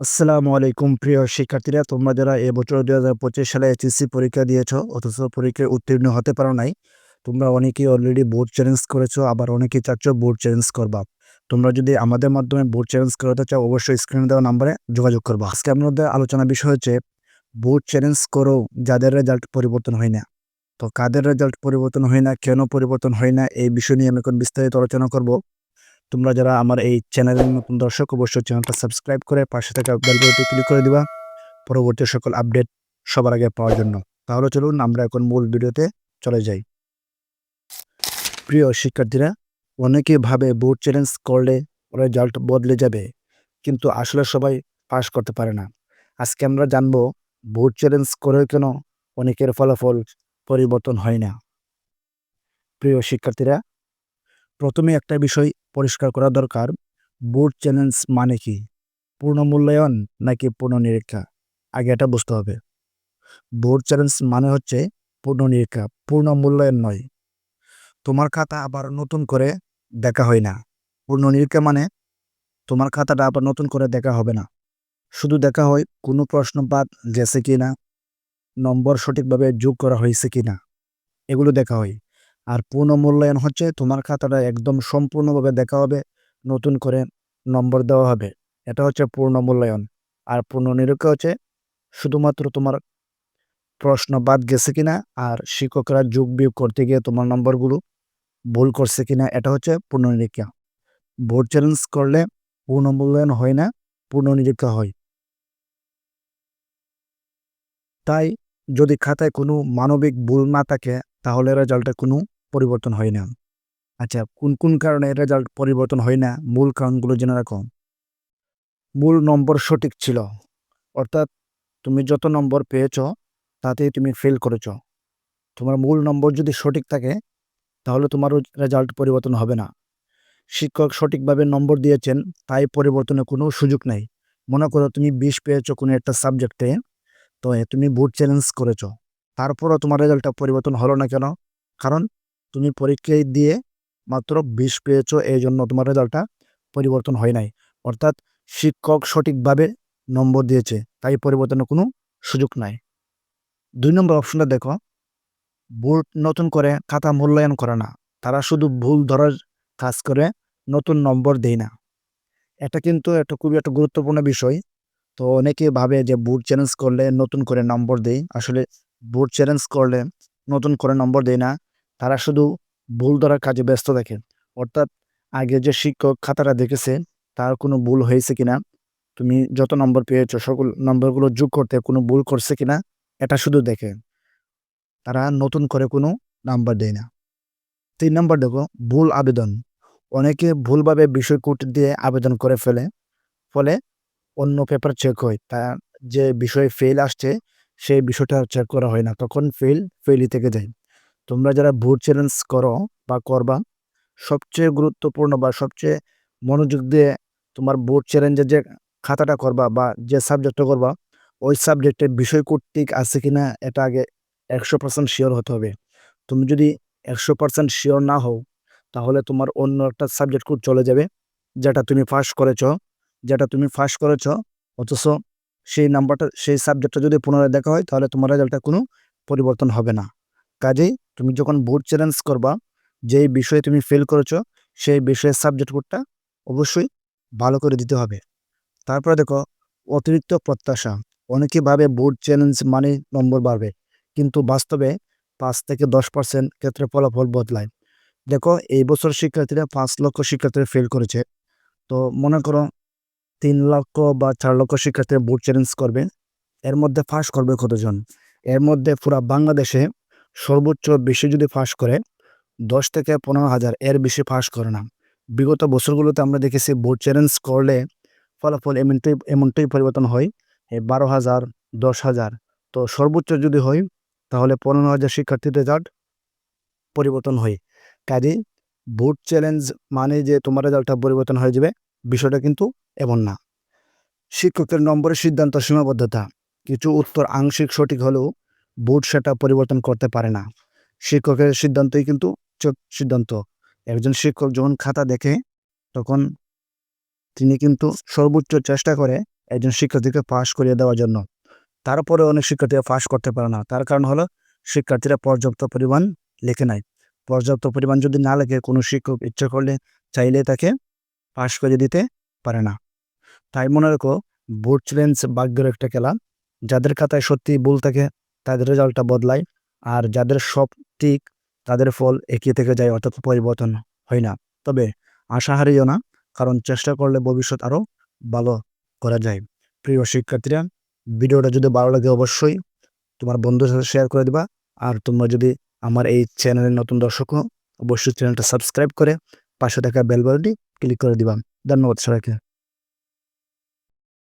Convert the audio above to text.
আসসালামু আলাইকুম প্রিয় শিক্ষার্থীরা, তোমরা যারা এবছর দুই হাজার পঁচিশ সালে এইচএসসি পরীক্ষা দিয়েছ, অথচ পরীক্ষায় উত্তীর্ণ হতে পারো নাই, তোমরা অনেকেই অলরেডি বোর্ড চ্যালেঞ্জ করেছ, আবার অনেকেই চাচ্ছ বোর্ড চ্যালেঞ্জ করবা। তোমরা যদি আমাদের মাধ্যমে বোর্ড চ্যালেঞ্জ করাতে চাও, অবশ্যই স্ক্রিনে দেওয়া নাম্বারে যোগাযোগ করবা। আজকে আমাদের আলোচনা বিষয় হচ্ছে বোর্ড চ্যালেঞ্জ করো, যাদের রেজাল্ট পরিবর্তন হয় না। তো কাদের রেজাল্ট পরিবর্তন হয় না, কেন পরিবর্তন হয় না, এই বিষয় নিয়ে আমি এখন বিস্তারিত আলোচনা করব। তোমরা যারা আমার এই চ্যানেলের নতুন দর্শক, অবশ্যই চ্যানেলটা সাবস্ক্রাইব করে পাশে থাকা বেল বাটনটি ক্লিক করে দিবা। পরবর্তী সকল আপডেট সবার আগে পাওয়ার জন্য। তাহলে চলুন আমরা এখন মূল ভিডিওতে চলে যাই। প্রিয় শিক্ষার্থীরা, অনেকে ভাবে বোর্ড চ্যালেঞ্জ করলে রেজাল্ট বদলে যাবে, কিন্তু আসলে সবাই পাশ করতে পারে না। আজকে আমরা জানব বোর্ড চ্যালেঞ্জ করে কেন অনেকের ফলাফল পরিবর্তন হয় না। প্রিয় শিক্ষার্থীরা, প্রথমে একটা বিষয় পরিষ্কার করা দরকার। বোর্ড চ্যালেঞ্জ মানে কি? পূর্ণ মূল্যায়ন নাকি পূর্ণ নিরীক্ষা? আগে এটা বুঝতে হবে। বোর্ড চ্যালেঞ্জ মানে হচ্ছে পূর্ণ নিরীক্ষা, পূর্ণ মূল্যায়ন নয়। তোমার খাতা আবার নতুন করে দেখা হয় না। পূর্ণ নিরীক্ষা মানে তোমার খাতাটা আবার নতুন করে দেখা হবে না। শুধু দেখা হয় কোনো প্রশ্ন বাদ গেছে কি না নম্বর সঠিকভাবে যোগ করা হয়েছে কি না এগুলো দেখা হয়। আর পূর্ণ মূল্যায়ন হচ্ছে তোমার খাতাটা একদম সম্পূর্ণভাবে দেখা হবে, নতুন করে নম্বর দেওয়া হবে। এটা হচ্ছে পূর্ণ মূল্যায়ন। আর পূর্ণ নিরীক্ষা হচ্ছে শুধুমাত্র তোমার প্রশ্ন বাদ গেছে কিনা আর শিক্ষকরা যোগ বিয়োগ করতে গিয়ে তোমার নম্বরগুলো ভুল করছে কিনা, এটা হচ্ছে পূর্ণ নিরীক্ষা। বোর্ড চ্যালেঞ্জ করলে পূর্ণ মূল্যায়ন হয় না, পূর্ণ নিরীক্ষা হয়। তাই যদি খাতায় কোনো মানবিক ভুল না থাকে, তাহলে রেজাল্টে কোনো পরিবর্তন হয় না। আচ্ছা কোন কোন কারণে রেজাল্ট পরিবর্তন হয় না? মূল কারণগুলো জেনে রাখো। মূল নম্বর সঠিক ছিল। অর্থাৎ তুমি যত নম্বর পেয়েছ, তাতেই তুমি ফেল করেছ। তোমার মূল নম্বর যদি সঠিক থাকে, তাহলে তোমার রেজাল্ট পরিবর্তন হবে না। শিক্ষক সঠিকভাবে নম্বর দিয়েছেন, তাই পরিবর্তনের কোনো সুযোগ নেই। মনে করো তুমি বিশ পেয়েছ কোনো একটা সাবজেক্টে তো তুমি বোর্ড চ্যালেঞ্জ করেছ। তারপরও তোমার রেজাল্টটা পরিবর্তন হলো না কেন? কারণ তুমি পরীক্ষায় দিয়ে মাত্র বিশ পেয়েছ, এই জন্য তোমার রেজাল্টটা পরিবর্তন হয় নাই। অর্থাৎ শিক্ষক সঠিকভাবে নম্বর দিয়েছে, তাই পরিবর্তনের কোনো সুযোগ নাই। দুই নম্বর অপশনটা দেখো। বোর্ড নতুন করে খাতা মূল্যায়ন করে না। তারা শুধু ভুল ধরার কাজ করে, নতুন নম্বর দেয় না। এটা কিন্তু একটা খুবই একটা গুরুত্বপূর্ণ বিষয়। তো অনেকে ভাবে যে বোর্ড চ্যালেঞ্জ করলে নতুন করে নম্বর দেয়। আসলে বোর্ড চ্যালেঞ্জ করলে নতুন করে নম্বর দেয় না। তারা শুধু ভুল ধরার কাজে ব্যস্ত থাকে অর্থাৎ আগে যে শিক্ষক খাতাটা দেখেছে, তার কোনো ভুল হয়েছে কিনা, তুমি যত নম্বর পেয়েছ, সকল নম্বরগুলো যোগ করতে কোনো ভুল করছে কিনা, এটা শুধু দেখে তারা নতুন করে কোনো নাম্বার দেয় না। তিন নম্বর দেখো, ভুল আবেদন। অনেকে ভুলভাবে বিষয় কোড দিয়ে আবেদন করে ফেলে, ফলে অন্য পেপার চেক হয়। তার যে বিষয়ে ফেল আসছে, সেই বিষয়টা চেক করা হয় না। তখন ফেল ফেলই থেকে যায়। তোমরা যারা ভোট চ্যালেঞ্জ করো বা করবা, সবচেয়ে গুরুত্বপূর্ণ বা সবচেয়ে মনোযোগ দিয়ে তোমার বোর্ড চ্যালেঞ্জের যে খাতাটা করবা বা যে সাবজেক্টটা করবা, ওই সাবজেক্টের বিষয় কর্তৃক আছে কি না এটা আগে একশো পার্সেন্ট শিওর হতে হবে। তুমি যদি একশো পার্সেন্ট শিওর না হও, তাহলে তোমার অন্য একটা সাবজেক্ট কোড চলে যাবে, যেটা তুমি ফার্স্ট করেছ। যেটা তুমি ফার্স্ট করেছ, অথচ সেই নাম্বারটা সেই সাবজেক্টটা যদি পুনরায় দেখা হয়, তাহলে তোমার রেজাল্টটা কোনো পরিবর্তন হবে না। কাজেই তুমি যখন বোর্ড চ্যালেঞ্জ করবা, যেই বিষয়ে তুমি ফেল করেছ, সেই বিষয়ের সাবজেক্ট কোডটা অবশ্যই ভালো করে দিতে হবে। তারপরে দেখো, অতিরিক্ত প্রত্যাশা। অনেকে ভাবে বোর্ড চ্যালেঞ্জ মানে নম্বর বাড়বে, কিন্তু বাস্তবে পাঁচ থেকে দশ পার্সেন্ট ক্ষেত্রে ফলাফল বদলায়। দেখো, এই বছর শিক্ষার্থীরা পাঁচ লক্ষ শিক্ষার্থীরা ফেল করেছে। তো মনে করো, তিন লক্ষ বা চার লক্ষ শিক্ষার্থীরা বোর্ড চ্যালেঞ্জ করবে, এর মধ্যে ফার্স্ট করবে কতজন? এর মধ্যে পুরা বাংলাদেশে সর্বোচ্চ বেশি যদি ফাঁস করে, দশ থেকে পনেরো হাজার এর বেশি ফাঁস করে না। বিগত বছরগুলোতে আমরা দেখেছি বোর্ড চ্যালেঞ্জ করলে ফলাফল এমনটাই এমনটাই পরিবর্তন হয় বারো হাজার, দশ হাজার। তো সর্বোচ্চ যদি হয়, তাহলে পনেরো হাজার শিক্ষার্থীর রেজাল্ট পরিবর্তন হয়। কাজে বোর্ড চ্যালেঞ্জ মানে যে তোমার রেজাল্টটা পরিবর্তন হয়ে যাবে, বিষয়টা কিন্তু এমন না। শিক্ষকের নম্বরের সিদ্ধান্ত সীমাবদ্ধতা। কিছু উত্তর আংশিক সঠিক হলেও বোর্ড সেটা পরিবর্তন করতে পারে না। শিক্ষকের সিদ্ধান্তই কিন্তু সিদ্ধান্ত। একজন শিক্ষক যখন খাতা দেখে, তখন তিনি কিন্তু সর্বোচ্চ চেষ্টা করে একজন শিক্ষার্থীকে পাশ করিয়ে দেওয়ার জন্য। তারপরে অনেক শিক্ষার্থীরা পাশ করতে পারে না। তার কারণ হলো, শিক্ষার্থীরা পর্যাপ্ত পরিমাণ লেখে নাই। পর্যাপ্ত পরিমাণ যদি না লেখে, কোনো শিক্ষক ইচ্ছা করলে চাইলে তাকে পাশ করে দিতে পারে না। তাই মনে রেখো, বোর্ড চ্যালেঞ্জ ভাগ্যের একটা খেলা। যাদের খাতায় সত্যি ভুল থাকে তাদের রেজাল্টটা বদলায়। আর যাদের সব ঠিক, তাদের ফল একই থেকে যায়, অর্থাৎ পরিবর্তন হয় না। তবে আশা হারিও না, কারণ চেষ্টা করলে ভবিষ্যৎ আরও ভালো করা যায়। প্রিয় শিক্ষার্থীরা, ভিডিওটা যদি ভালো লাগে অবশ্যই তোমার বন্ধুর সাথে শেয়ার করে দিবা। আর তোমরা যদি আমার এই চ্যানেলের নতুন দর্শক অবশ্যই চ্যানেলটা সাবস্ক্রাইব করে পাশে থাকা বেল ক্লিক করে দিবা। ধন্যবাদ সবাইকে।